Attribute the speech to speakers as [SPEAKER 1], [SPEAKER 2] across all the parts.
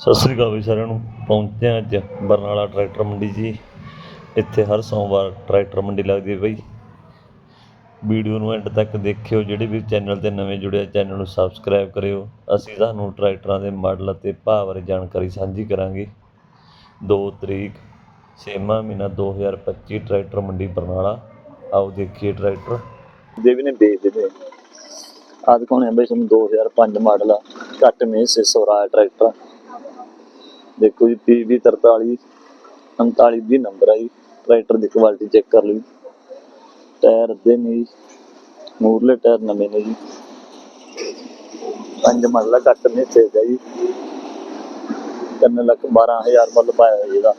[SPEAKER 1] ਸਤਿ ਸ੍ਰੀ ਅਕਾਲ ਵੀ ਸਾਰਿਆਂ ਨੂੰ। ਪਹੁੰਚਦੇ ਹਾਂ ਅੱਜ ਬਰਨਾਲਾ ਟਰੈਕਟਰ ਮੰਡੀ ਜੀ। ਇੱਥੇ ਹਰ ਸੋਮਵਾਰ ਟਰੈਕਟਰ ਮੰਡੀ ਲੱਗਦੀ ਹੈ ਬਈ। ਵੀਡੀਓ ਨੂੰ ਐਂਡ ਤੱਕ ਦੇਖਿਓ, ਜਿਹੜੇ ਵੀ ਚੈਨਲ ਤੇ ਨਵੇਂ ਜੁੜਿਆ ਚੈਨਲ ਨੂੰ ਸਬਸਕ੍ਰਾਈਬ ਕਰਿਓ। ਅਸੀਂ ਤੁਹਾਨੂੰ ਟਰੈਕਟਰਾਂ ਦੇ ਮਾਡਲ ਅਤੇ ਭਾਅ ਬਾਰੇ ਜਾਣਕਾਰੀ ਸਾਂਝੀ ਕਰਾਂਗੇ। 2 ਤਰੀਕ, ਛੇਵਾਂ ਮਹੀਨਾ 2025 ਟਰੈਕਟਰ ਮੰਡੀ ਬਰਨਾਲਾ। ਆਓ ਦੇਖੀਏ ਟਰੈਕਟਰ।
[SPEAKER 2] ਦੇ ਵੀ ਨੇ, ਵੇਚ ਦਿੱਤੇ ਆਹ ਦਿਖਾਉਣੇ ਆ ਬਈ ਤੁਹਾਨੂੰ 2005 ਮਾਡਲ ਆ। ਘੱਟ ਮੇ 600 ਰਾ ਟਰੈਕਟਰ। ਦੇਖੋ ਜੀ PV 43 39 ਦੀ ਨੰਬਰ ਆ ਜੀ। ਟਰੈਕਟਰ ਦੀ ਕੁਆਲਿਟੀ ਚੈੱਕ ਕਰ ਲਓ ਜੀ। ਟਾਇਰ ਅੱਧੇ ਨੇ ਜੀ। ਮੂਰਲੇ ਟਾਇਰ ਨਵੇਂ ਨੇ ਜੀ। ਪੰਜ ਮਾਡਲ ਘੱਟ ਮੇ ਤੇ ਜੀ। ਤਿੰਨ ਲੱਖ 12000 ਮੁੱਲ ਪਾਇਆ ਇਹਦਾ।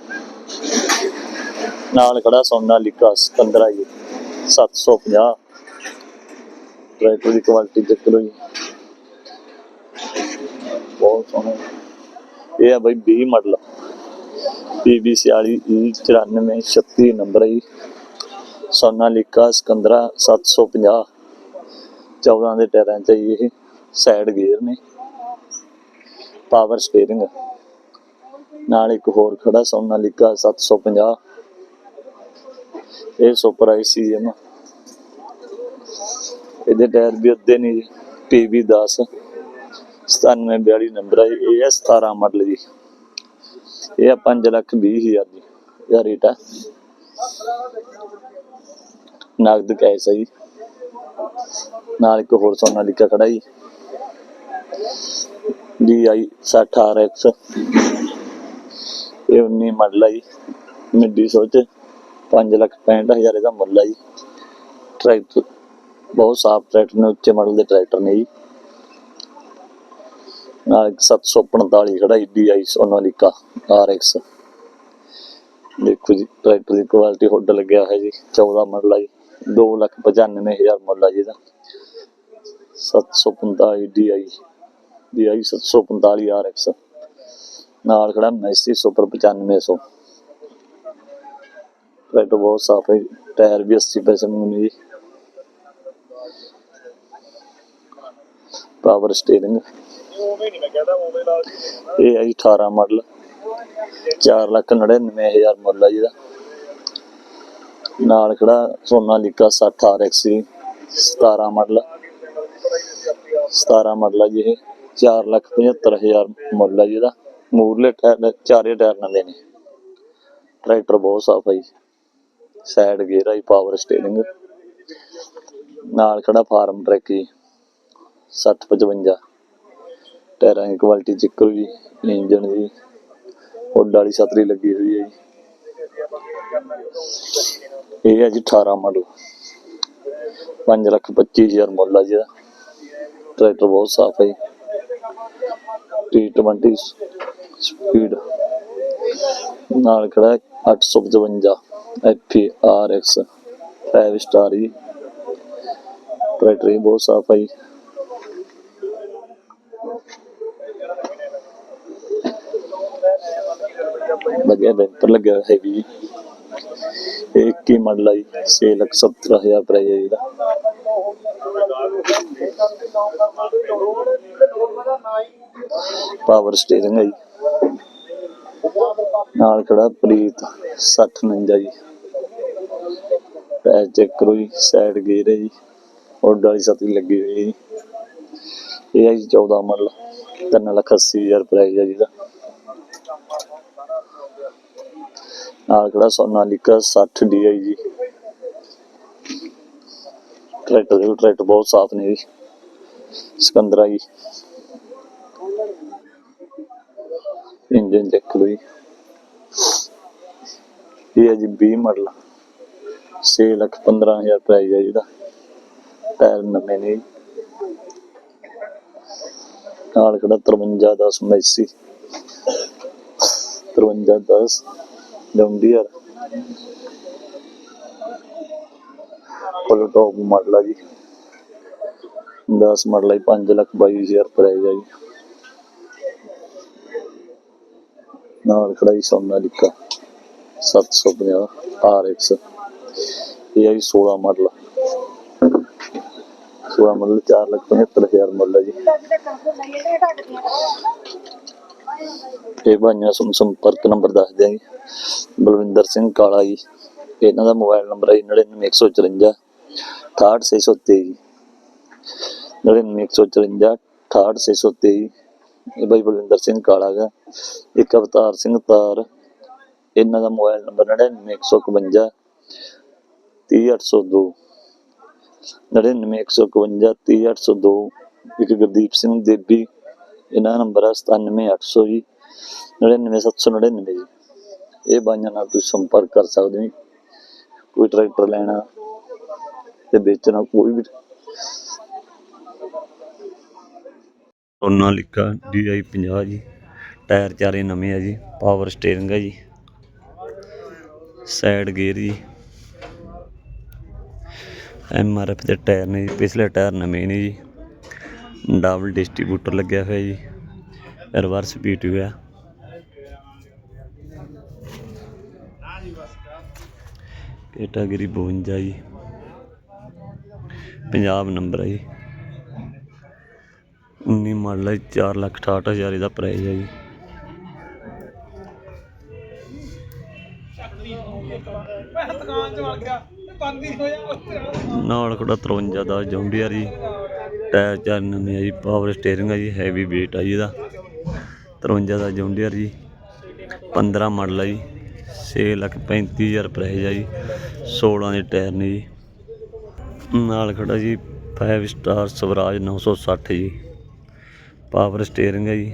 [SPEAKER 2] ਨਾਲ ਖੜਾ ਸੋਨਾ ਲਿਕਾ 15 ਜੀ। 750 ਟਰੈਕਟਰ ਦੀ ਕੁਆਲਿਟੀ ਚੈੱਕ ਕਰੋ ਜੀ। ਬਹੁਤ ਸੋਹਣਾ। ਇਹ ਆ ਬਈ 20 ਮਾਡਲ। PB 46 94 36 ਨੰਬਰ ਹੈ ਸੋਨਾਲੀਕਾ ਸਿਕੰਦਰਾ 750 14 ਦੇ ਟਾਇਰਾਂ ਚ ਇਹ। ਸਾਈਡ ਗੇਅਰ ਨੇ। Power steering. ਨਾਲ ਇੱਕ ਹੋਰ ਖੜਾ ਸੋਨਾਲੀਕਾ 750 ਇਹ ਸੁਪਰ ਆਈਸੀਐਮ ਇਹਦੇ ਟਾਇਰ ਵੀ ਅੱਧੇ ਨੇ ਜੀ। PB 10 9742 ਨੰਬਰ ਹੈ ਇਹ ਹੈ 17 ਮਾਡਲ ਜੀ। ਇਹ ਆ 5 ਲੱਖ 20 ਹਜ਼ਾਰ ਜੀ ਇਹਦਾ ਰੇਟ ਹੈ ਨਗਦ ਕੈਸ਼ ਹੈ ਜੀ। ਨਾਲ ਇੱਕ ਹੋਰ ਸੋਨਾਲੀਕਾ ਖੜਾ ਜੀ। DI 60 RX ਇਹ 19 ਮਾਡਲ ਹੈ ਜੀ। ਮਿੱਡੀ ਸੋਚ। 5 ਲੱਖ 65 ਹਜ਼ਾਰ ਇਹਦਾ ਮੁੱਲ ਹੈ ਜੀ। ਟਰੈਕਟਰ ਬਹੁਤ ਸਾਫ਼ ਟਰੈਕਟਰ ਨੇ, ਉੱਚੇ ਮਾਡਲ ਦੇ ਟਰੈਕਟਰ ਨੇ ਜੀ। 745 ਖੜਾ DI ਸੋਨਾਲੀਕਾ RX ਦੇਖੋ ਜੀ, ਟਰੈਕਟਰ ਦੀ ਕੁਆਲਿਟੀ ਹੁੱਡ ਲੱਗਿਆ ਹੋਇਆ ਜੀ 14 ਮਾਡਲ ਹੈ ਜੀ 2 ਲੱਖ 95 ਹਜ਼ਾਰ ਮੁੱਲ ਹੈ ਜੀ ਇਹਦਾ। 745 DI DI 745 RX ਨਾਲ ਖੜਾ ਮੈਸੀ ਸੁਪਰ 9500 ਟਰੈਕਟਰ ਬਹੁਤ ਸਾਫ਼ ਹੈ ਜੀ। ਟਾਇਰ ਵੀ 80 ਪੈਸੇ ਮੰਗਨੇ ਜੀ। Power steering. ਇਹ ਹੈ ਜੀ 18 ਮਾਡਲ 4 ਲੱਖ 99 ਹਜ਼ਾਰ ਮੁੱਲ ਹੈ ਜੀ ਇਹਦਾ। ਨਾਲ ਖੜਾ ਸੋਨਾਲੀਕਾ 60 RX 17 ਮਾਡਲ 17 ਮਾਡਲ ਹੈ ਜੀ ਇਹ 4 ਲੱਖ 75 ਹਜ਼ਾਰ ਮੁੱਲ ਹੈ ਜਿਹਦਾ ਇਹਦਾ। ਮੂਰਲੇ ਟਾਇਰ ਚਾਰੇ ਟਾਇਰ ਨਵੇਂ ਨੇ ਟਰੈਕਟਰ ਬਹੁਤ ਸਾਫ਼ ਹੈ ਜੀ। ਸਾਈਡ ਗੇਅਰ ਆ ਜੀ ਪਾਵਰ ਸਟੀਅਰਿੰਗ ਨਾਲ ਖੜਾ ਫਾਰਮ ਟਰੈਕ ਜੀ 60 55 ਟਾਇਰਾਂ ਦੀ ਕੁਆਲਿਟੀ ਚੈੱਕ ਕਰੋ ਜੀ ਇੰਜਨ ਦੀ। ਹੁੱਡ ਵਾਲੀ ਛਤਰੀ ਲੱਗੀ ਹੋਈ ਹੈ ਜੀ। ਇਹ ਹੈ ਜੀ 18 ਮਾਡਲ 5 ਲੱਖ 25 ਮੁੱਲ ਆ ਜੀ ਇਹਦਾ। ਟਰੈਕਟਰ ਬਹੁਤ ਸਾਫ਼ ਹੈ ਜੀ। T20 ਸਪੀਡ ਨਾਲ ਖੜਾ 855 FRX 5 ਸਟਾਰ ਜੀ। ਟਰੈਕਟਰ ਬਹੁਤ ਸਾਫ਼ ਹੈ ਲੱਗਿਆ ਬੈਂਪਰ ਲੱਗਿਆ ਹੋਇਆ ਹੈਵੀ ਜੀ। ਇਹ 21 ਮਾਡਲ ਆ ਜੀ? 6 ਲੱਖ 70 ਪ੍ਰਾਈਸ ਹੈ ਇਹਦਾ। ਪਾਵਰ ਸਟੀਅਰਿੰਗ ਹੈ ਜੀ। ਨਾਲ ਖੜਾ ਪ੍ਰੀਤ 60 49 ਜੀ। ਪੈਰ ਚੈੱਕ ਕਰੋ ਜੀ ਸਾਈਡ ਗੇਅਰ ਹੈ ਜੀ। ਹੁੱਡ ਵਾਲੀ ਸਤਰੀ ਲੱਗੀ ਹੋਈ ਹੈ ਜੀ। ਇਹ ਹੈ ਜੀ 14 ਮਾਡਲ 3 ਲੱਖ 80 ਹਜ਼ਾਰ ਪ੍ਰਾਈਸ ਹੈ ਜੀ ਦਾ ਨਾਲ ਖੜਾ ਸੋਨਾਲੀਕਾ 60 DI ਜੀ ਟਰੈਕਟਰ ਦੇ ਟਰੈਕਟਰ ਬਹੁਤ ਸਾਫ਼ ਨੇ ਜੀ। ਸਿਕੰਦਰਾ ਜੀ। ਇੰਜਨ ਚੈੱਕ ਲਓ ਜੀ। ਇਹ ਹੈ ਜੀ 20 ਮਾਡਲ। 6 ਲੱਖ 15 ਹਜ਼ਾਰ ਪ੍ਰਾਈਸ ਹੈ ਜਿਹਦਾ ਟਾਇਰ ਨਵੇਂ ਨੇ ਨਾਲ ਖੜਾ 53 10 Massey. 53 10 John Deere full top model ਆ ਜੀ 10 ਮਾਡਲ ਹੈ 5 ਲੱਖ 22 ਪ੍ਰਾਈਸ ਹੈ ਜੀ ਨਾਲ ਖੜਾ ਸੋਨਾਲੀਕਾ 750 RX ਇਹ ਹੈ 16 ਮਾਡਲ 16 ਮਾਡਲ 4 ਲੱਖ 75 ਹਜ਼ਾਰ ਮੁੱਲ ਜੀ
[SPEAKER 3] ਇਹ ਬਾਈਆਂ ਨੂੰ ਸੰਪਰਕ ਨੰਬਰ ਦੱਸ ਦਿਆਂ ਜੀ ਬਲਵਿੰਦਰ ਸਿੰਘ ਕਾਲਾ ਜੀ, ਇਹਨਾਂ ਦਾ ਮੋਬਾਈਲ ਨੰਬਰ ਹੈ 99154 68623 99154 68623 ਇਹ ਬਾਈ ਬਲਵਿੰਦਰ ਸਿੰਘ ਕਾਲਾ ਗਾ। ਇੱਕ ਅਵਤਾਰ ਸਿੰਘ ਤਾਰ। ਇਹਨਾਂ ਦਾ ਮੋਬਾਈਲ ਨੰਬਰ 99152 30802 99152 30802 ਇੱਕ ਗੁਰਦੀਪ ਸਿੰਘ ਦੇਬੀ। ਇਹਨਾਂ ਦਾ ਨੰਬਰ ਹੈ 97800 ਜੀ 99799 ਜੀ। ਇਹ ਬਾਈਆਂ ਨਾਲ ਤੁਸੀਂ ਸੰਪਰਕ ਕਰ ਸਕਦੇ ਹੋ ਜੀ। ਕੋਈ ਟਰੈਕਟਰ ਲੈਣਾ ਤੇ ਵੇਚਣਾ, ਕੋਈ ਵੀ।
[SPEAKER 2] ਸੋਨਾਲੀਕਾ DI 50 ਜੀ, ਟਾਇਰ ਚਾਰੇ ਨਵੇਂ ਆ ਜੀ, ਪਾਵਰ ਸਟੀਅਰਿੰਗ ਹੈ ਜੀ, ਸਾਈਡ ਗੇਅਰ ਜੀ। ਐਮਆਰਐਫ ਦੇ ਟਾਇਰ ਨੇ ਜੀ, ਪਿਛਲੇ ਟਾਇਰ ਨਵੇਂ ਨੇ ਜੀ। ਡਬਲ ਡਿਸਟ੍ਰੀਬਿਊਟਰ ਲੱਗਿਆ ਹੋਇਆ ਜੀ ਰਿਵਰਸ ਪੀਟੂ ਆ ਕੈਟਾਗਰੀ 52 ਜੀ ਪੰਜਾਬ ਨੰਬਰ ਹੈ ਜੀ। 19 ਮਾਡਲ ਹੈ 4 ਲੱਖ 68 ਹਜ਼ਾਰ ਇਹਦਾ ਪ੍ਰਾਈਸ ਹੈ ਜੀ।
[SPEAKER 4] ਦੁਕਾਨ ਚ ਵੜ ਗਿਆ ਬੰਦ ਹੀ ਹੋਇਆ
[SPEAKER 2] ਨਾਲ ਖੜਾ 53 ਦਾ ਜੌਂਡੀਅਰ ਜੀ। ਟਾਇਰ ਚਾਰ ਨਵੇਂ ਆ ਜੀ ਪਾਵਰ ਸਟੀਅਰਿੰਗ ਆ ਜੀ ਹੈਵੀ weight ਆ ਜੀ ਇਹਦਾ। 53 ਦਾ ਜੌਂਡੀਅਰ ਜੀ 15 ਮਾਡਲ ਆ ਜੀ 6 ਲੱਖ 35 ਹਜ਼ਾਰ ਪ੍ਰਾਈਸ ਹੈ ਜੀ 16 ਦੇ ਟਾਇਰ ਨੇ ਜੀ। ਨਾਲ ਖੜਾ ਜੀ 5 ਸਟਾਰ ਸਵਰਾਜ 960 ਜੀ। ਪਾਵਰ ਸਟੀਅਰਿੰਗ ਹੈ ਜੀ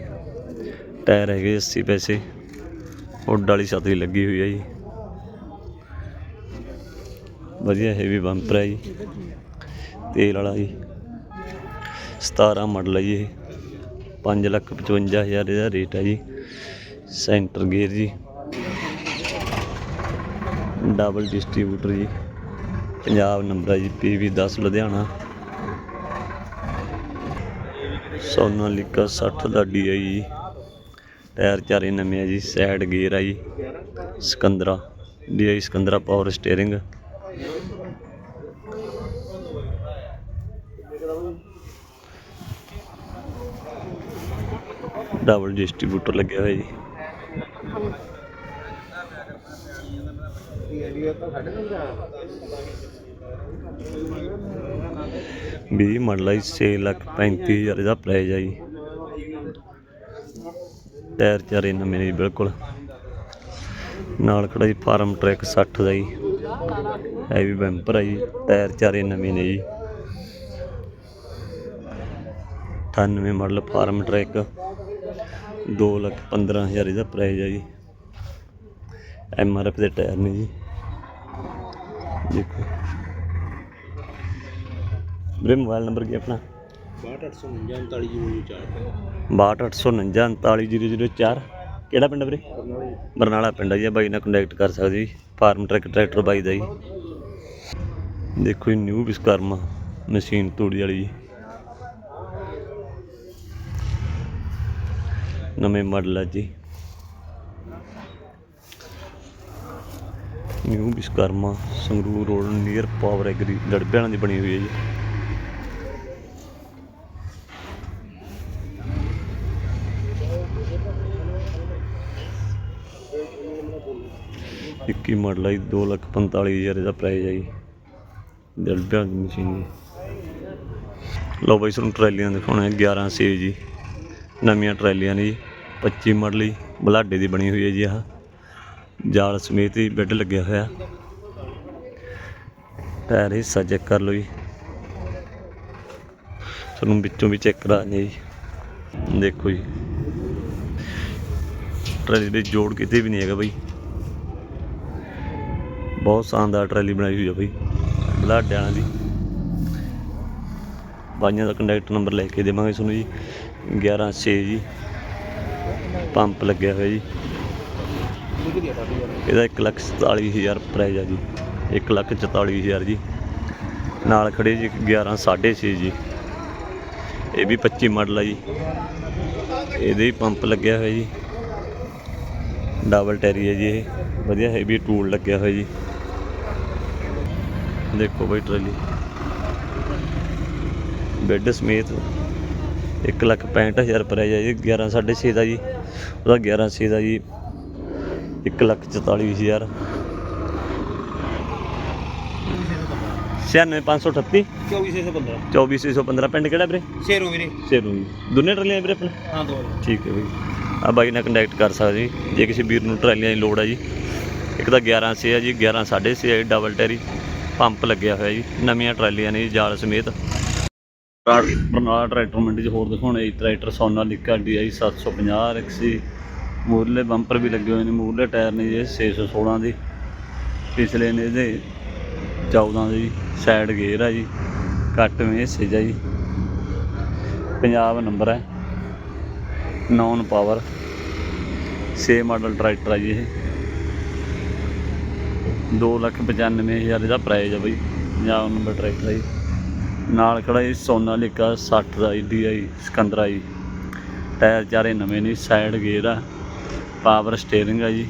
[SPEAKER 2] ਟਾਇਰ ਹੈਗੇ 80 ਪੈਸੇ। ਉੱਡ ਵਾਲੀ ਛਤਰੀ ਲੱਗੀ ਹੋਈ ਹੈ ਜੀ। ਵਧੀਆ ਹੈਵੀ ਬੰਪਰ ਹੈ ਜੀ। ਤੇਲ ਵਾਲਾ ਜੀ। 17 ਮਾਡਲ ਹੈ ਜੀ ਇਹ। 5 ਲੱਖ 55 ਹਜ਼ਾਰ ਇਹਦਾ ਰੇਟ ਹੈ ਜੀ। ਸੈਂਟਰ ਗੇਅਰ ਜੀ। ਡਬਲ ਡਿਸਟ੍ਰੀਬਿਊਟਰ ਜੀ। ਪੰਜਾਬ ਨੰਬਰ ਹੈ ਜੀ ਪੀਵੀ 10 ਲੁਧਿਆਣਾ। ਸੋਨਾਲੀਕਾ 60 ਦਾ ਡੀ ਹੈ ਜੀ। ਟਾਇਰ ਚਾਰੇ ਨਵੇਂ ਆ ਜੀ ਸਾਈਡ ਗੇਅਰ ਆ ਜੀ। Sikandra, D I Sikandra power steering double distributor ਲੱਗਿਆ ਹੋਇਆ ਜੀ। ਵੀਹ ਮਾਡਲ ਹੈ ਛੇ ਲੱਖ ਪੈਂਤੀ ਹਜ਼ਾਰ ਇਹਦਾ ਪ੍ਰਾਈਜ਼ ਆ ਜੀ। ਟਾਇਰ ਚਾਰੇ ਨਵੇਂ ਨੇ ਜੀ, ਬਿਲਕੁਲ। ਨਾਲ ਖੜਾ ਜੀ, ਫਾਰਮ ਟਰੈਕ 60 ਦਾ ਜੀ। ਹੈਵੀ ਬੈਂਪਰ ਆ ਜੀ, ਟਾਇਰ ਚਾਰੇ ਨਵੇਂ ਨੇ ਜੀ। 98 ਮਾਡਲ ਫਾਰਮ ਟਰੈਕ। 2 ਲੱਖ 15 ਹਜ਼ਾਰ ਇਹਦਾ ਪ੍ਰਾਈਜ਼ ਹੈ ਜੀ। ਐਮ ਆਰ ਐਫ ਦੇ ਟਾਇਰ ਨੇ ਜੀ। ਦੇਖੋ। ਵੀਰੇ ਮੋਬਾਈਲ ਨੰਬਰ ਕੀ ਹੈ ਆਪਣਾ? 62849 ਕਿਹੜਾ ਪਿੰਡ ਹੈ ਵੀਰੇ? ਬਰਨਾਲਾ ਪਿੰਡ ਹੈ ਜੀ। ਇਹ ਬਾਈ ਨਾਲ ਕੰਟੈਕਟ ਕਰ ਸਕਦੇ ਜੀ। ਫਾਰਮ ਟਰੈਕ ਟਰੈਕਟਰ ਬਾਈ ਦਾ ਜੀ। ਦੇਖੋ ਜੀ ਨਿਊ ਵਿਸਕਰਮਾ ਮਸ਼ੀਨ ਤੂੜੀ ਵਾਲੀ ਜੀ। ਨਵੇਂ ਮਾਡਲ ਹੈ ਜੀ। New Vishwakarma Sangrur road near power agri ਲੜਬਿਆਣਾ ਦੀ ਬਣੀ ਹੋਈ ਹੈ ਜੀ। ਇੱਕੀ ਮਾਡਲ ਹੈ ਜੀ, ਦੋ ਲੱਖ ਪੰਤਾਲੀ ਹਜ਼ਾਰ ਇਹਦਾ ਪ੍ਰਾਈਸ ਹੈ ਜੀ। ਲੜਬਿਆਣਾ ਦੀ ਮਸ਼ੀਨ ਜੀ। ਲਓ ਬਾਈ ਤੁਹਾਨੂੰ ਟਰਾਲੀਆਂ ਦਿਖਾਉਣਾ 11 ਸੀ ਜੀ। ਨਵੀਆਂ ਟਰਾਲੀਆਂ ਨੇ ਜੀ। 25 ਮਰਲੀ ਜੀ ਬਲਾਡੇ ਦੀ ਬਣੀ ਹੋਈ ਹੈ ਜੀ ਆਹ। ਜਾਲ ਸਮੇਤ ਹੀ ਬੈੱਡ ਲੱਗਿਆ ਹੋਇਆ। ਟਾਇਰ ਹਿੱਸਾ ਚੈੱਕ ਕਰ ਲਓ ਜੀ। ਤੁਹਾਨੂੰ ਵਿੱਚੋਂ ਵੀ ਚੈੱਕ ਕਰਾ ਦਿੰਦੇ ਜੀ। ਦੇਖੋ ਜੀ। ਟਰਾਲੀ ਦੇ ਜੋੜ ਕਿਤੇ ਵੀ ਨਹੀਂ ਹੈਗਾ ਬਈ। ਬਹੁਤ ਸ਼ਾਨਦਾਰ ਟਰਾਲੀ ਬਣਾਈ ਹੋਈ ਹੈ ਬਈ। ਬਲਾਡਿਆਂ ਦੀ। ਬਾਈਆਂ ਦਾ ਕੰਟੈਕਟ ਨੰਬਰ ਲੈ ਕੇ ਦੇਵਾਂਗੇ ਤੁਹਾਨੂੰ ਜੀ। 11 6 ਜੀ। ਪੰਪ ਲੱਗਿਆ ਹੋਇਆ ਜੀ। ਇਹਦਾ 1 ਲੱਖ 47 ਹਜ਼ਾਰ ਪ੍ਰਾਈਜ਼ ਆ ਜੀ। 1 ਲੱਖ 44 ਹਜ਼ਾਰ ਜੀ। ਨਾਲ ਖੜੇ ਜੀ 11 6.5 ਜੀ। ਇਹ ਵੀ 25 ਮਾਡਲ ਆ ਜੀ। ਇਹਦੇ ਵੀ ਪੰਪ ਲੱਗਿਆ ਹੋਇਆ ਜੀ। ਡਬਲ ਟੈਰੀ ਹੈ ਜੀ ਇਹ। ਵਧੀਆ ਹੈਵੀ ਟੂਲ ਲੱਗਿਆ ਹੋਇਆ ਜੀ। ਦੇਖੋ ਬਈ ਟਰਾਲੀ। ਬੈੱਡ ਸਮੇਤ 1 ਲੱਖ 65 ਹਜ਼ਾਰ ਪ੍ਰਾਈਜ਼ ਹੈ ਜੀ। 11 6.5 ਦਾ ਜੀ। ਉਹਦਾ 11 ਸੀ ਦਾ ਜੀ 1 ਲੱਖ 44 ਹਜ਼ਾਰ। 96538
[SPEAKER 4] 2415
[SPEAKER 2] 24615 ਪਿੰਡ ਕਿਹੜਾ ਵੀਰੇ?
[SPEAKER 4] ਸ਼ੇਰੋ ਵੀਰੇ।
[SPEAKER 2] ਸੇਰੂ ਜੀ। ਦੋਨੇ ਟਰਾਲੀਆਂ ਵੀਰੇ ਆਪਣੇ?
[SPEAKER 4] ਹਾਂ ਦੋ।
[SPEAKER 2] ਠੀਕ ਹੈ ਬਈ। ਆ ਬਾਈ ਨਾਲ ਕੰਟੈਕਟ ਕਰ ਸਕਦੇ ਜੀ। ਜੇ ਕਿਸੇ ਵੀਰ ਨੂੰ ਟਰਾਲੀਆਂ ਦੀ ਲੋੜ ਹੈ ਜੀ। ਇੱਕ ਤਾਂ 11 ਸੀ ਹੈ ਜੀ 11 6.5 ਹੈ ਜੀ ਡਬਲ ਟੈਰੀ ਪੰਪ ਲੱਗਿਆ ਹੋਇਆ ਜੀ। ਨਵੀਆਂ ਟਰਾਲੀਆਂ ਨੇ ਜੀ ਜਾਲ ਸਮੇਤ। ਬਰਨਾਲਾ ਟਰੈਕਟਰ ਮੰਡੀ 'ਚ ਹੋਰ ਦਿਖਾਉਣੇ ਜੀ ਟਰੈਕਟਰ ਸੋਨਾਲੀਕਾ DI 750 ਰੈਕਸੀ, ਮੂਰਲੇ ਬੰਪਰ ਵੀ ਲੱਗੇ ਹੋਏ ਨੇ, ਮੂਰਲੇ ਟਾਇਰ ਨੇ ਜੀ 616 ਦੇ। ਪਿਛਲੇ ਨੇ ਇਹਦੇ 14 ਦੇ ਜੀ, ਸਾਈਡ ਗੇਅਰ ਆ ਜੀ ਕੱਟਵੇਂ ਹਿੱਸੇ 'ਚ ਆ ਜੀ ਪੰਜਾਬ ਨੰਬਰ ਹੈ, ਨੌਨ ਪਾਵਰ 6 ਮਾਡਲ ਟਰੈਕਟਰ ਆ ਜੀ ਇਹ। 295000 ਇਹਦਾ ਪ੍ਰਾਈਸ ਆ ਬਈ ਪੰਜਾਬ ਨੰਬਰ ਟਰੈਕਟਰ ਆ ਜੀ। ਨਾਲ ਖੜਾ ਜੀ ਸੋਨਾਲੀਕਾ 60 ਦਾ DI ਸਿਕੰਦਰਾ ਜੀ ਟਾਇਰ ਚਾਰੇ ਨਵੇਂ ਨੇ, ਸਾਈਡ ਗੇਅਰ ਆ, ਪਾਵਰ ਸਟੀਅਰਿੰਗ ਆ ਜੀ।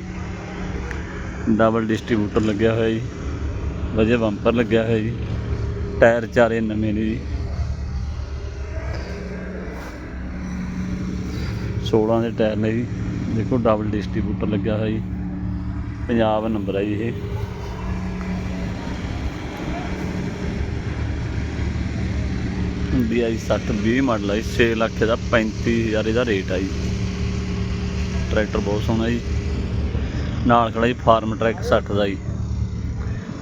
[SPEAKER 2] ਡਬਲ ਡਿਸਟ੍ਰੀਬਿਊਟਰ ਲੱਗਿਆ ਹੋਇਆ ਜੀ ਵਧੀਆ ਬੰਪਰ ਲੱਗਿਆ ਹੋਇਆ ਜੀ। ਟਾਇਰ ਚਾਰੇ ਨਵੇਂ ਨੇ ਜੀ। 16 ਦੇ ਟਾਇਰ ਨੇ ਜੀ। ਦੇਖੋ, ਡਬਲ ਡਿਸਟ੍ਰੀਬਿਊਟਰ ਲੱਗਿਆ ਹੋਇਆ ਜੀ। ਪੰਜਾਬ ਨੰਬਰ ਹੈ ਜੀ ਇਹ। DI 60 20 ਮਾਡਲ ਆ ਜੀ 6 ਲੱਖ ਦਾ 35000 ਇਹਦਾ ਰੇਟ ਆ ਜੀ। ਟਰੈਕਟਰ ਬਹੁਤ ਸੋਹਣਾ ਜੀ। ਨਾਲ ਖੜਾ ਜੀ, ਫਾਰਮ ਟਰੈਕ 60 ਦਾ ਜੀ।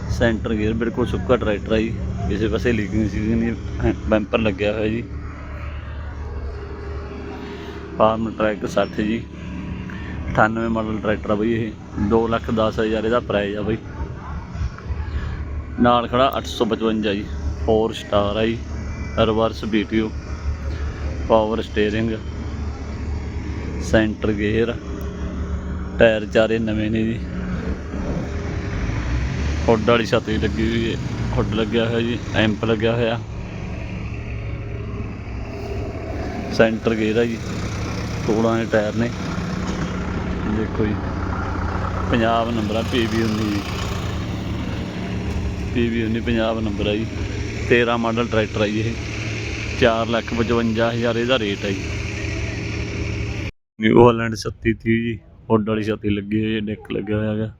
[SPEAKER 2] ਸੈਂਟਰ ਗੇਅਰ ਬਿਲਕੁਲ ਸੁੱਕਾ ਟਰੈਕਟਰ ਆ ਜੀ। ਕਿਸੇ ਪਾਸੇ ਲੀਕਿੰਗ ਸੀ ਨਹੀਂ ਬੈਂਪਰ ਲੱਗਿਆ ਹੋਇਆ ਜੀ। ਫਾਰਮ ਟਰੈਕ 60 ਜੀ। 98 ਮਾਡਲ ਟਰੈਕਟਰ ਆ ਬਈ ਇਹ। 2 ਲੱਖ 10 ਹਜ਼ਾਰ ਇਹਦਾ ਪ੍ਰਾਈਸ ਆ ਬਈ। ਨਾਲ ਖੜਾ 855 ਜੀ। 4 ਸਟਾਰ ਆ ਜੀ। Reverse BTO power steering centre gear tyre ਚਾਰੇ ਨਵੇਂ ਨੇ ਜੀ। ਹੁੱਡ ਵਾਲੀ ਛੱਤ ਵੀ ਲੱਗੀ ਹੋਈ ਹੈ ਹੁੱਡ ਲੱਗਿਆ ਹੋਇਆ ਜੀ ਐਂਪ ਲੱਗਿਆ ਹੋਇਆ। ਸੈਂਟਰ ਗੇਅਰ ਆ ਜੀ 16 ਦੇ ਟਾਇਰ ਨੇ। ਦੇਖੋ ਜੀ, ਪੰਜਾਬ ਨੰਬਰ ਆ PB 19 ਜੀ। PB 19 ਪੰਜਾਬ ਨੰਬਰ ਆ ਜੀ। 13 ਮਾਡਲ ਟਰੈਕਟਰ ਆ ਜੀ ਇਹ। 4 ਲੱਖ 55000 ਇਹਦਾ ਰੇਟ ਆ ਜੀ। ਨਿਊ ਹਾਲੈਂਡ 3630 ਜੀ। ਹੁੱਡ ਵਾਲੀ ਛੱਤੀ ਲੱਗੀ ਹੋਈ ਹੈ ਡੈਕ ਲੱਗਿਆ ਹੋਇਆ ਹੈਗਾ।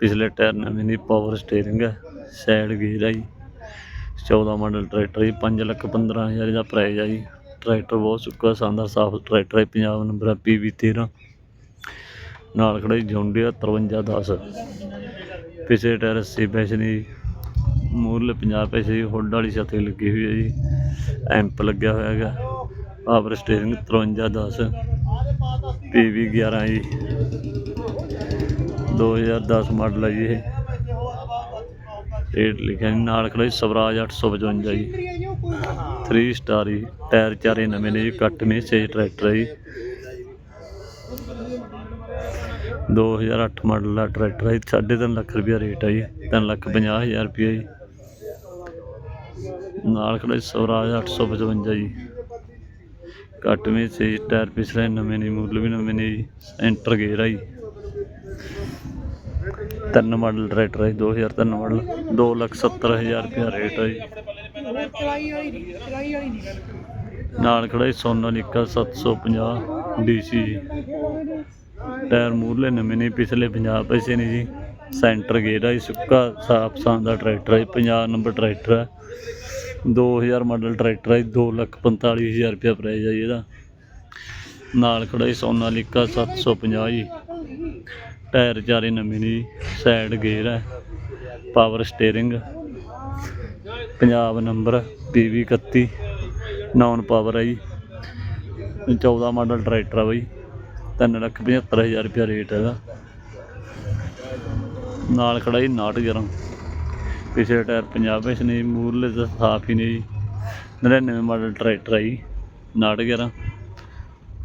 [SPEAKER 2] ਪਿਛਲੇ ਟਾਇਰ ਨਵੇਂ ਦੀ ਪਾਵਰ ਸਟੀਅਰਿੰਗ ਹੈ ਸਾਈਡ ਗੇਅਰ ਆ ਜੀ। 14 ਮਾਡਲ ਟਰੈਕਟਰ ਜੀ 5 ਲੱਖ 15000 ਇਹਦਾ ਪ੍ਰਾਈਸ ਆ ਜੀ। ਟਰੈਕਟਰ ਬਹੁਤ ਸੁੱਕਾ, ਸ਼ਾਨਦਾਰ, ਸਾਫ਼ ਟਰੈਕਟਰ ਹੈ ਪੰਜਾਬ ਨੰਬਰ ਹੈ PB 13 ਨਾਲ ਖੜਾ ਜੀ ਜੌਂਡੀਆ 5310 ਪਿਛਲੇ ਟਾਇਰ 80 ਪੈਸੇ ਦੀ ਮੂਰਲੇ 50 ਪੈਸੇ ਦੀ ਹੁੱਡ ਵਾਲੀ ਛੱਤੇ ਲੱਗੀ ਹੋਈ ਹੈ ਜੀ। ਐਂਪ ਲੱਗਿਆ ਹੋਇਆ ਹੈਗਾ। ਪਾਵਰ ਸਟੀਅਰਿੰਗ 5310 PB 11 ਜੀ। 2010 ਮਾਡਲ ਹੈ ਜੀ ਇਹ। ਰੇਟ ਲਿਖਿਆ ਜੀ ਨਾਲ ਖੜਾ ਜੀ ਸਵਰਾਜ 855 ਜੀ। 3 ਸਟਾਰ ਜੀ ਟਾਇਰ ਚਾਰੇ ਨਵੇਂ ਨੇ ਜੀ ਕੱਟ ਨੇ ਛੇ ਟਰੈਕਟਰ ਹੈ ਜੀ। 2008 ਮਾਡਲ ਦਾ ਟਰੈਕਟਰ ਹੈ ਜੀ, ਸਾਢੇ ਤਿੰਨ ਲੱਖ ਰੁਪਇਆ ਰੇਟ ਹੈ ਜੀ 3 ਲੱਖ 50 ਹਜ਼ਾਰ ਰੁਪਇਆ ਜੀ। ਨਾਲ ਖੜਾ ਜੀ ਸਵਰਾਜ 855 ਜੀ। ਕੱਟਵੇਂ ਸੀ ਟਾਇਰ ਪਿਛਲੇ ਨਵੇਂ ਨੇ ਮੁੱਲ ਵੀ ਨਵੇਂ ਨੇ ਜੀ ਐਂਟਰ ਗੇਅਰ ਆ ਜੀ। ਤਿੰਨ ਮਾਡਲ ਟਰੈਕਟਰ ਹੈ ਜੀ, 2003 ਮਾਡਲ 2 ਲੱਖ 70 ਹਜ਼ਾਰ ਰੁਪਇਆ ਰੇਟ ਹੈ ਜੀ।
[SPEAKER 4] ਚਲਾਈ ਵਾਲੀ ਨਹੀਂ ਚਲਾਈ ਵਾਲੀ ਨਹੀਂ ਗੱਲ
[SPEAKER 2] ਨਾਲ ਖੜਾ ਜੀ ਸੋਨਾਲੀਕਾ 750 ਡੀਸੀ ਜੀ। ਟਾਇਰ ਮੂਰਲੇ ਨਵੇਂ ਨੇ ਪਿਛਲੇ 50 ਪੈਸੇ ਨੇ ਜੀ। ਸੈਂਟਰ ਗੇਅਰ ਹੈ ਜੀ ਸੁੱਕਾ ਸਾਫ਼ ਦਾ ਟਰੈਕਟਰ ਹੈ ਜੀ, 50 ਨੰਬਰ ਟਰੈਕਟਰ ਹੈ 2000 ਮਾਡਲ ਟਰੈਕਟਰ ਹੈ ਜੀ, ਦੋ ਲੱਖ 45 ਹਜ਼ਾਰ ਰੁਪਇਆ ਪ੍ਰਾਈਸ ਹੈ ਜੀ ਇਹਦਾ। ਨਾਲ ਖੜਾ ਜੀ ਸੋਨਾਲੀਕਾ 750 ਜੀ। ਟਾਇਰ ਚਾਰੇ ਨਵੇਂ ਨੇ ਸਾਈਡ ਗੇਅਰ ਹੈ power steering Punjab number PV 31 non power ਹੈ ਜੀ। 14 ਮਾਡਲ ਟਰੈਕਟਰ ਆ ਬਈ ਤਿੰਨ ਲੱਖ 75 ਹਜ਼ਾਰ ਰੁਪਇਆ ਰੇਟ ਹੈਗਾ ਨਾਲ ਖੜਾ ਜੀ 911 ਪਿਛਲੇ ਟਾਇਰ 50 ਵਿੱਚ ਨੇ ਜੀ, ਮੂਰਲੇ ਤਾਂ ਸਾਫ਼ ਹੀ ਨੇ ਜੀ। 99 ਮਾਡਲ ਟਰੈਕਟਰ ਹੈ ਜੀ 911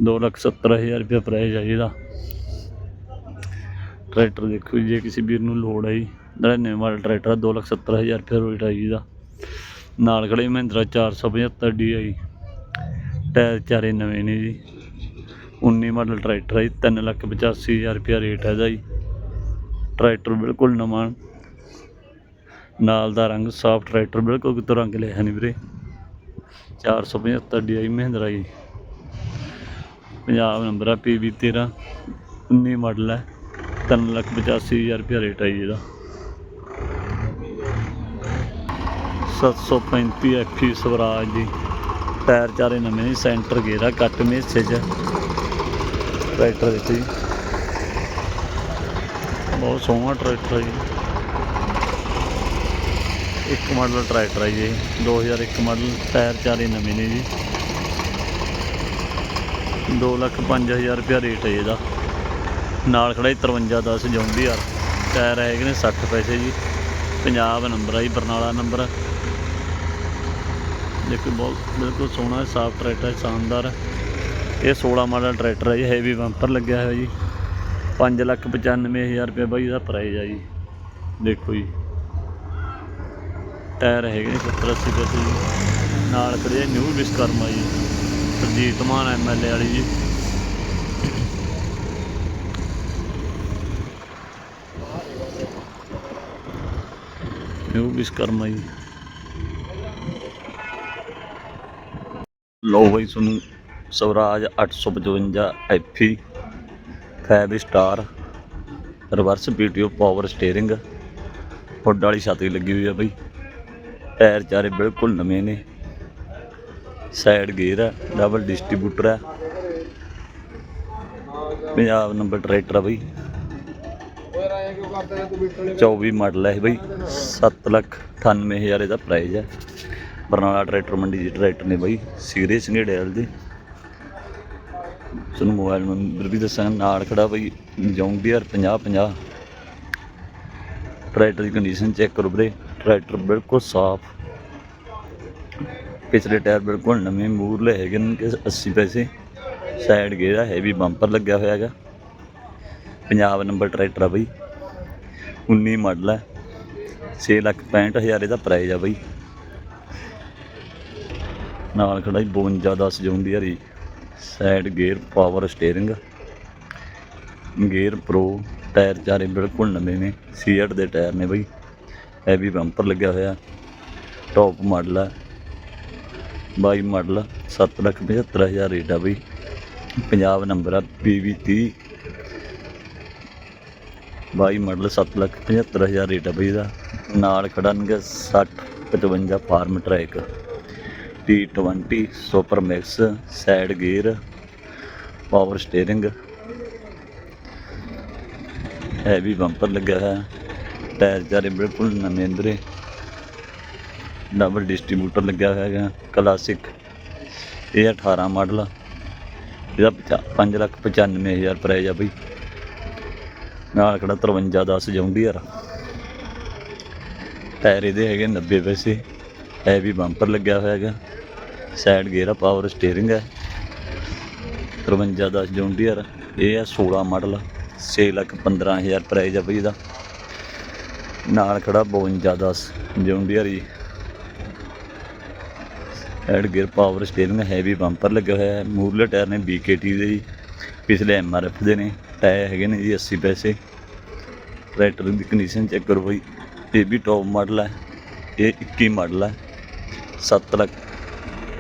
[SPEAKER 2] ਦੋ ਲੱਖ 70 ਹਜ਼ਾਰ ਰੁਪਇਆ ਪ੍ਰਾਈਸ ਹੈ ਜੀ ਇਹਦਾ। ਟਰੈਕਟਰ ਦੇਖੋ ਜੀ, ਜੇ ਕਿਸੇ ਵੀਰ ਨੂੰ ਲੋੜ ਹੈ ਜੀ 99 ਮਾਡਲ ਟਰੈਕਟਰ 2 ਲੱਖ 70 ਹਜ਼ਾਰ ਰੁਪਇਆ ਰੇਟ ਹੈ ਜੀ ਦਾ ਨਾਲ ਖੜੇ ਮਹਿੰਦਰਾ 475 DI ਟਾਇਰ ਚਾਰੇ ਨਵੇਂ ਨੇ ਜੀ। 19 ਮਾਡਲ ਟਰੈਕਟਰ ਹੈ ਜੀ 3 ਲੱਖ 85 ਹਜ਼ਾਰ ਰੁਪਇਆ ਰੇਟ ਹੈ ਇਹਦਾ ਜੀ। ਟਰੈਕਟਰ ਬਿਲਕੁਲ ਨਵਾਂ ਨਾਲ ਦਾ ਰੰਗ ਸਾਫ਼ ਟਰੈਕਟਰ ਬਿਲਕੁਲ ਕਿਤੋਂ ਰੰਗ ਲਿਆ ਨਹੀਂ ਵੀਰੇ। 475 DI ਮਹਿੰਦਰਾ ਜੀ। ਪੰਜਾਬ ਨੰਬਰ ਆ ਪੀਬੀ 13 19 ਮਾਡਲ ਹੈ ਤਿੰਨ ਲੱਖ ਪਚਾਸੀ ਹਜ਼ਾਰ ਰੁਪਇਆ ਰੇਟ ਹੈ ਜੀ ਇਹਦਾ। 735 ਐਫੀ ਸਵਰਾਜ ਜੀ। ਟਾਇਰ ਚਾਰੇ ਨਵੇਂ ਨੇ ਸੈਂਟਰ ਗੇਰਾ ਕੱਟ ਮੇਸੇ ਚ। ਟਰੈਕਟਰ ਵਿੱਚ ਜੀ। ਬਹੁਤ ਸੋਹਣਾ ਟਰੈਕਟਰ ਹੈ ਜੀ। ਇੱਕ ਮਾਡਲ ਟਰੈਕਟਰ ਹੈ ਜੀ ਇਹ, 2001 ਮਾਡਲ ਟਾਇਰ ਚਾਰੇ ਨਵੇਂ ਨੇ ਜੀ। ਦੋ ਲੱਖ ਪੰਜ ਹਜ਼ਾਰ ਰੁਪਇਆ ਰੇਟ ਹੈ ਇਹਦਾ। ਨਾਲ ਖੜਾ ਜੀ 53 10 ਜੌਂਡੀ ਯਾਰ ਟਾਇਰ ਹੈਗੇ ਨੇ 60 ਪੈਸੇ ਜੀ। ਪੰਜਾਬ ਨੰਬਰ ਆ ਜੀ ਬਰਨਾਲਾ ਨੰਬਰ। ਦੇਖੋ ਬਹੁਤ ਬਿਲਕੁਲ ਸੋਹਣਾ ਸਾਫ਼ ਟਰੈਕਟਰ ਹੈ ਸ਼ਾਨਦਾਰ। ਇਹ 16 ਮਾਡਲ ਟਰੈਕਟਰ ਹੈ ਜੀ ਹੈਵੀ ਬੰਪਰ ਲੱਗਿਆ ਹੋਇਆ ਜੀ। 5 ਲੱਖ 95 ਹਜ਼ਾਰ ਰੁਪਏ ਬਾਈ ਇਹਦਾ ਪ੍ਰਾਈਜ਼ ਆ ਜੀ। ਦੇਖੋ ਜੀ। ਟਾਇਰ ਹੈਗੇ ਨੇ 70 80 ਪੈਸੇ ਜੀ ਨਾਲ ਖੜੇ ਨਿਊ ਵਿਸਕਰਮਾ ਜੀ, ਸਰਜੀਤ ਮਾਨ ਐਮਐਲਏ ਵਾਲੀ ਜੀ। ਨਿਊ ਵਿਸਕਰਮਾ ਜੀ। ਲੋ ਬਈ ਤੁਹਾਨੂੰ Swaraj 855 FE 5 star, reverse PTO power steering hood ਵਾਲੀ ਛਾਤੀ ਲੱਗੀ ਹੋਈ ਆ ਬਈ। ਟਾਇਰ ਚਾਰੇ ਬਿਲਕੁਲ ਨਵੇਂ ਨੇ। ਸਾਈਡ ਗੇਅਰ ਹੈ ਡਬਲ ਡਿਸਟ੍ਰੀਬਿਊਟਰ ਹੈ ਪੰਜਾਬ ਨੰਬਰ ਟਰੈਕਟਰ ਆ ਬਈ।
[SPEAKER 4] ਓਏ
[SPEAKER 2] 24 ਮਾਡਲ ਹੈ ਇਹ ਬਈ। 7 ਲੱਖ 98 ਹਜ਼ਾਰ ਇਹਦਾ ਪ੍ਰਾਈਸ ਹੈ ਬਰਨਾਲਾ ਟਰੈਕਟਰ ਮੰਡੀ ਦੇ ਟਰੈਕਟਰ ਨੇ ਬਈ। ਸੀਰੇ ਸੰਘੇੜੇ ਵਾਲੇ ਦੇ। ਤੁਹਾਨੂੰ ਮੋਬਾਈਲ ਨੰਬਰ ਵੀ ਦੱਸਾਂਗਾ ਨਾਲ ਖੜਾ ਬਈ ਜੌਂਡੀਅਰ 50 50 ਟਰੈਕਟਰ ਦੀ ਕੰਡੀਸ਼ਨ ਚੈੱਕ ਕਰੋ ਵੀਰੇ। ਟਰੈਕਟਰ ਬਿਲਕੁਲ ਸਾਫ਼। ਪਿਛਲੇ ਟਾਇਰ ਬਿਲਕੁਲ ਨਵੇਂ ਮੂਰਲੇ ਹੈਗੇ ਨੇ ਕਿ 80 ਪੈਸੇ। ਸਾਈਡ ਗੇਅਰ ਹੈਵੀ ਬੰਪਰ ਲੱਗਿਆ ਹੋਇਆ ਹੈਗਾ। ਪੰਜਾਬ ਨੰਬਰ ਟਰੈਕਟਰ ਆ ਬਈ। 19 ਮਾਡਲ ਹੈ 6 ਲੱਖ 65 ਹਜ਼ਾਰ ਇਹਦਾ ਪ੍ਰਾਈਸ ਆ ਬਈ। ਨਾਲ ਖੜਾ ਜੀ 52 10 John Deere side gear power steering gear pro tyre ਚਾਰੇ ਬਿਲਕੁਲ ਨਵੇਂ ਨੇ, ਸੀਐਟ ਦੇ ਟਾਇਰ ਨੇ ਬਈ। ਹੈਵੀ ਬੰਪਰ ਲੱਗਿਆ ਹੋਇਆ। ਟੌਪ ਮਾਡਲ ਆ। 22 ਮਾਡਲ 7 ਲੱਖ 75 ਹਜ਼ਾਰ ਰੇਟ ਆ ਬਈ। ਪੰਜਾਬ ਨੰਬਰ ਆ ਪੀਵੀ 30 22 ਮਾਡਲ 7 ਲੱਖ 75 ਹਜ਼ਾਰ ਰੇਟ ਆ ਬਈ ਦਾ ਨਾਲ ਖੜਨਗੇ 60 55 Farmtrac T20 super mix side gear power steering heavy bumper ਲੱਗਿਆ ਹੋਇਆ। ਟਾਇਰ ਚਾਰੇ ਬਿਲਕੁਲ ਨਵੇਂ ਅੰਦਰੇ। ਡਬਲ ਡਿਸਟ੍ਰੀਬਿਊਟਰ ਲੱਗਿਆ ਹੋਇਆ ਹੈਗਾ ਕਲਾਸਿਕ ਇਹ 18 ਮਾਡਲ ਆ। ਇਹਦਾ 5 ਲੱਖ 95 ਹਜ਼ਾਰ ਪ੍ਰਾਈਜ਼ ਆ ਬਈ। ਨਾਲ ਖੜਾ 53 10 ਜੌਂਡੀ ਯਾਰ ਟਾਇਰ ਇਹਦੇ ਹੈਗੇ 90 ਪੈਸੇ। ਹੈਵੀ ਬੰਪਰ ਲੱਗਿਆ ਹੋਇਆ ਹੈਗਾ। ਸਾਈਡ ਗੇਅਰ ਆ ਪਾਵਰ ਸਟੀਅਰਿੰਗ ਹੈ 53 10 ਜੌਂਡੀ ਯਾਰ ਇਹ ਆ 16 ਮਾਡਲ 6 ਲੱਖ 15 ਹਜ਼ਾਰ ਪ੍ਰਾਈਜ਼ ਆ ਬਈ ਇਹਦਾ। ਨਾਲ ਖੜਾ 52 10 ਜੌਂਡੀ ਯਾਰ add gear power steering, heavy bumper ਲੱਗਿਆ ਹੋਇਆ ਹੈ। ਮੂਰਲੇ ਟਾਇਰ ਨੇ BKT ਦੇ ਜੀ। ਪਿਛਲੇ MRF ਦੇ ਨੇ। ਟਾਇਰ ਹੈਗੇ ਨੇ ਜੀ 80 ਪੈਸੇ। ਟਰੈਕਟਰ ਦੀ ਕੰਡੀਸ਼ਨ ਚੈੱਕ ਕਰੋ ਬਈ। ਇਹ ਵੀ ਟੌਪ ਮਾਡਲ ਹੈ। ਇਹ 21 ਮਾਡਲ ਹੈ। 7 ਲੱਖ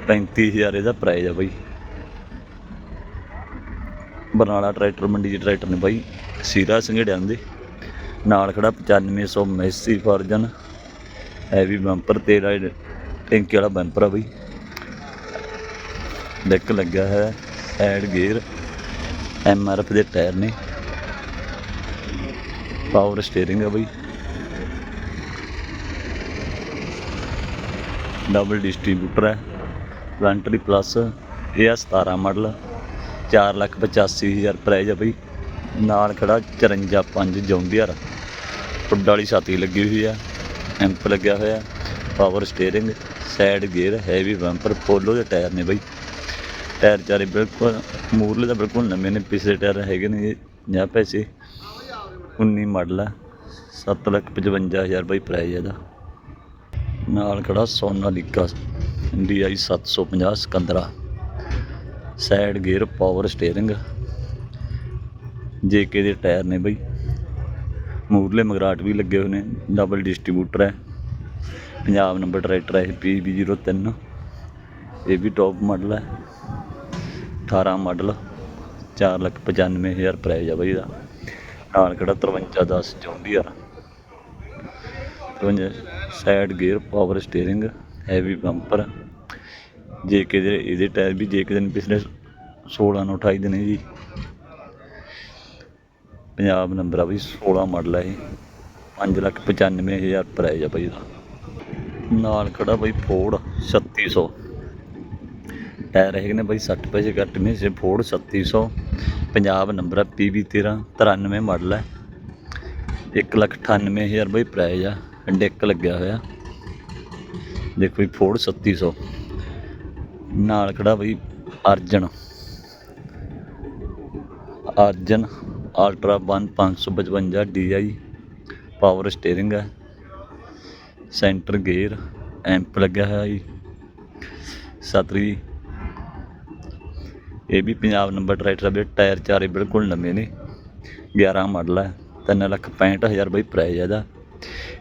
[SPEAKER 2] 35000 ਇਹਦਾ ਪ੍ਰਾਈਸ ਹੈ ਬਈ। ਬਰਨਾਲਾ ਟਰੈਕਟਰ ਮੰਡੀ ਦੇ ਟਰੈਕਟਰ ਨੇ ਬਾਈ। ਸੀਰਾ ਸੰਘੇੜਿਆਂ ਦੇ। ਨਾਲ ਖੜਾ 9500 ਮੈਸੀ ਫਰਜਨ ਹੈਵੀ ਬੰਪਰ ਤੇਰਾ ਟੈਂਕੀ ਵਾਲਾ ਬੰਪਰ ਆ ਬਈ। ਡੈਕ ਲੱਗਿਆ ਹੈ, ਐਡ ਗੇਅਰ ਐਮਆਰਐਫ ਦੇ ਟਾਇਰ ਨੇ। ਪਾਵਰ ਸਟੀਅਰਿੰਗ ਆ ਬਈ। ਡਬਲ ਡਿਸਟ੍ਰੀਬਿਊਟਰ ਹੈ, ਵੈਂਟਰੀ ਪਲੱਸ, ਇਹ ਆ 17 ਮਾਡਲ 4 ਲੱਖ 85 ਹਜ਼ਾਰ ਪ੍ਰਾਈਜ਼ ਆ ਬਈ। ਨਾਲ ਖੜਾ 54 5 ਜੌਂਡੀਅਰ ਫੁੱਡ ਵਾਲੀ ਛਾਤੀ ਲੱਗੀ ਹੋਈ ਆ ਐਂਪ ਲੱਗਿਆ ਹੋਇਆ power steering side gear heavy bumper Apollo ਦੇ ਟਾਇਰ ਨੇ ਬਈ। ਟਾਇਰ ਚਾਰੇ ਬਿਲਕੁਲ, ਮੂਰਲੇ ਦਾ ਬਿਲਕੁਲ ਨਵੇਂ ਨੇ, ਪਿਛਲੇ ਟਾਇਰ ਹੈਗੇ ਨੇ ਇਹ 50 ਪੈਸੇ। 19 ਮਾਡਲ ਹੈ 7 ਲੱਖ 55 ਹਜ਼ਾਰ ਬਈ ਪ੍ਰਾਈਜ਼ ਇਹਦਾ। ਨਾਲ ਖੜਾ Sonalika DI 750 Sikander. Side gear power steering JK ਦੇ ਟਾਇਰ ਨੇ ਬਈ। ਮੂਰਲੇ ਮਗਰਾਟ ਵੀ ਲੱਗੇ ਹੋਏ ਨੇ ਡਬਲ ਡਿਸਟ੍ਰੀਬਿਊਟਰ ਹੈ। ਪੰਜਾਬ ਨੰਬਰ ਟਰੈਕਟਰ ਹੈ PB03 ਇਹ ਵੀ ਟੌਪ ਮਾਡਲ ਹੈ। 18 ਮਾਡਲ 4 ਲੱਖ 95 ਹਜ਼ਾਰ ਪ੍ਰਾਈਜ਼ ਆ ਬਈ ਇਹਦਾ। ਨਾਲ ਕਿਹੜਾ 53 10 John Deere 53 side gear power steering heavy bumper ਜੇ ਦੇ, ਇਹਦੇ ਟਾਇਰ ਵੀ ਜੇ ਕਿਤੇ ਨੇ ਪਿਛਲੇ 16 ਨੂੰ 28 ਦੇ ਨੇ ਜੀ ਪੰਜਾਬ ਨੰਬਰ ਆ ਬਈ 16 ਮਾਡਲ ਆ ਇਹ। 5 ਲੱਖ 95 ਹਜ਼ਾਰ ਪ੍ਰਾਈਜ਼ ਆ ਬਈ ਇਹਦਾ। ਨਾਲ ਖੜਾ ਬਈ ਫੋਰਡ 3600 ਟਾਇਰ ਹੈਗੇ ਨੇ ਬਈ 60 ਪੈਸੇ ਘੱਟ ਨੇ ਸੇ ਫੋਰਡ 3600 ਪੰਜਾਬ ਨੰਬਰ ਆ PB 13 93 ਮਾਡਲ ਹੈ 1 ਲੱਖ 98 ਹਜ਼ਾਰ ਬਈ ਪ੍ਰਾਈਜ਼ ਆ ਡੈਕ ਲੱਗਿਆ ਹੋਇਆ। ਦੇਖੋ ਬਈ ਫੋਰਡ 3700 ਨਾਲ ਖੜਾ ਬਈ Arjun. Arjun ultra 1 555 DI power steering ਹੈ। ਸੈਂਟਰ ਗੇਅਰ ਐਂਪ ਲੱਗਿਆ ਹੋਇਆ ਜੀ। ਸਤਰੀ ਇਹ ਵੀ ਪੰਜਾਬ ਨੰਬਰ ਟਰੈਕਟਰ ਦੇ ਟਾਇਰ ਚਾਰੇ ਬਿਲਕੁਲ ਨਵੇਂ ਨੇ। 11 ਮਾਡਲ ਹੈ। 3 ਲੱਖ 65 ਹਜ਼ਾਰ ਬਈ ਪ੍ਰਾਈਜ਼ ਹੈ ਇਹਦਾ।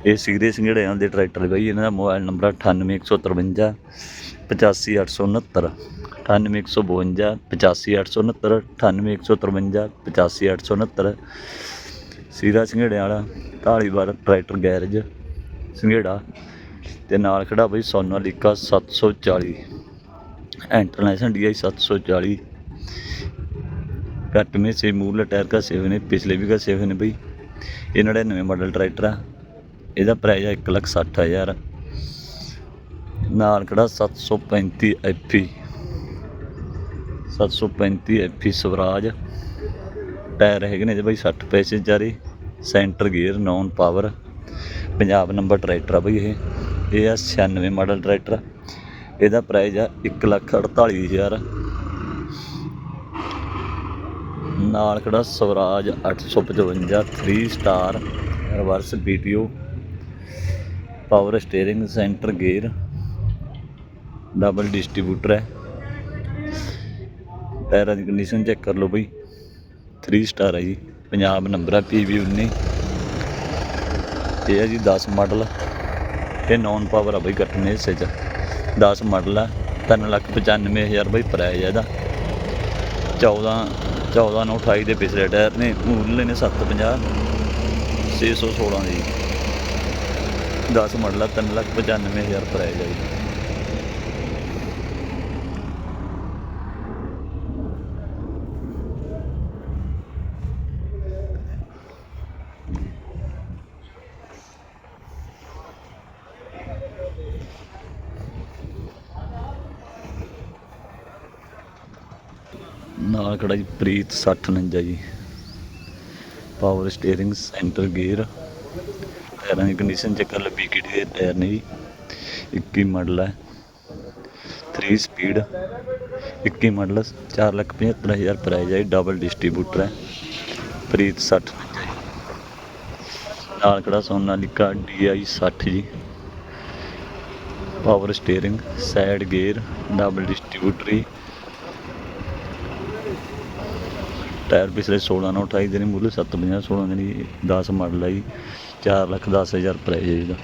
[SPEAKER 2] ਇਹ ਸਿਗਰੇ ਸਿੰਗੜਿਆਂ ਦੇ ਟਰੈਕਟਰ ਬਈ, ਇਹਨਾਂ ਦਾ ਮੋਬਾਈਲ ਨੰਬਰ 98153 85869 98152 85869 98153 85869 ਸੀਰਾ ਸਿੰਗੜਿਆਂ ਵਾਲਾ ਢਾਲੀਵਾਲ ਟਰੈਕਟਰ ਗੈਰੇਜ, ਸੰਘੇੜਾ ਤੇ ਨਾਲ ਖੜਾ ਬਈ ਸੋਨਾਲੀਕਾ 740 ਇੰਟਰਨੈਸ਼ਨਲ ਡੀਆਈ 740 ਘੱਟ ਮੇ ਸੇ, ਮੂਲ ਟਾਇਰ ਕਾ ਸੇਵ ਨੇ, ਪਿਛਲੇ ਵੀ ਕਾ ਸੇਵ ਨੇ ਬਈ। ਇਹ 99 ਮਾਡਲ ਟਰੈਕਟਰ ਆ। ਇਹਦਾ ਪ੍ਰਾਈਸ ਆ 160000 ਨਾਲ ਖੜਾ 735 ਐਫੀ 735 ਐਫੀ ਸਵਰਾਜ। ਟਾਇਰ ਹੈਗੇ ਨੇ ਜੀ ਬਾਈ 60 ਪੈਸੇ ਜਾਰੀ centre gear, non power. Punjab number tractor ਆ ਬਈ ਇਹ। ਇਹ ਆ 96 ਮਾਡਲ ਟਰੈਕਟਰ। ਇਹਦਾ ਪ੍ਰਾਈਸ ਆ 148000 ਨਾਲ ਖੜਾ Swaraj 855 3 star reverse PTO power steering centre gear. Double distributor ਹੈ। ਟਾਇਰਾਂ ਦੀ ਕੰਡੀਸ਼ਨ ਚੈੱਕ ਕਰ ਲਓ ਬਈ। 3 ਸਟਾਰ ਹੈ ਜੀ। ਪੰਜਾਬ ਨੰਬਰ ਹੈ PV 19 ਇਹ ਹੈ ਜੀ 10 ਮਾਡਲ ਇਹ ਨੌਨ ਪਾਵਰ ਆ ਬਈ ਕੱਟਨੇ ਹਿੱਸੇ ਚ। 10 ਮਾਡਲ ਆ 3 ਲੱਖ 95 ਹਜ਼ਾਰ ਬਈ ਪ੍ਰਾਈਜ਼ ਹੈ ਇਹਦਾ। 14 14 ਨੂੰ 28 ਦੇ ਪਿਛਲੇ ਟਾਇਰ ਨੇ ਮੂਲੇ ਨੇ 750 616 ਦੇ ਜੀ। 10 ਮਾਡਲ ਆ 3 ਲੱਖ 95 ਹਜ਼ਾਰ ਪ੍ਰਾਈਜ਼ ਹੈ ਜੀ। ਨਾਲ ਖੜਾ ਜੀ, ਪ੍ਰੀਤ 6049 ਜੀ। ਪਾਵਰ ਸਟੀਅਰਿੰਗ ਸੈਂਟਰ ਗੇਅਰ ਟਾਇਰਾਂ ਦੀ ਕੰਡੀਸ਼ਨ ਚੈੱਕ ਕਰ ਲਓ ਬੀਕੇਡੀ ਦੇ ਟਾਇਰ ਨੇ ਜੀ। 21 ਮਾਡਲ ਹੈ 3 ਸਪੀਡ 21 ਮਾਡਲ 475000 ਪ੍ਰਾਈਸ ਹੈ ਡਬਲ ਡਿਸਟ੍ਰੀਬਿਊਟਰ ਹੈ ਪ੍ਰੀਤ 6049 ਜੀ। ਨਾਲ ਖੜਾ ਸੋਨਾਲੀਕਾ DI 60 ਜੀ। Power steering side gear double distributor ਜੀ ਟਾਇਰ ਪਿਛਲੇ 16 ਨਾਲ 28 ਦੇ ਨੇ ਮੁੱਲ 750 16 ਦੇ ਨੇ 10 ਮਾਡਲ ਆ ਜੀ 4 ਲੱਖ 10 ਹਜ਼ਾਰ ਪ੍ਰਾਈਸ ਹੈ ਇਹਦਾ।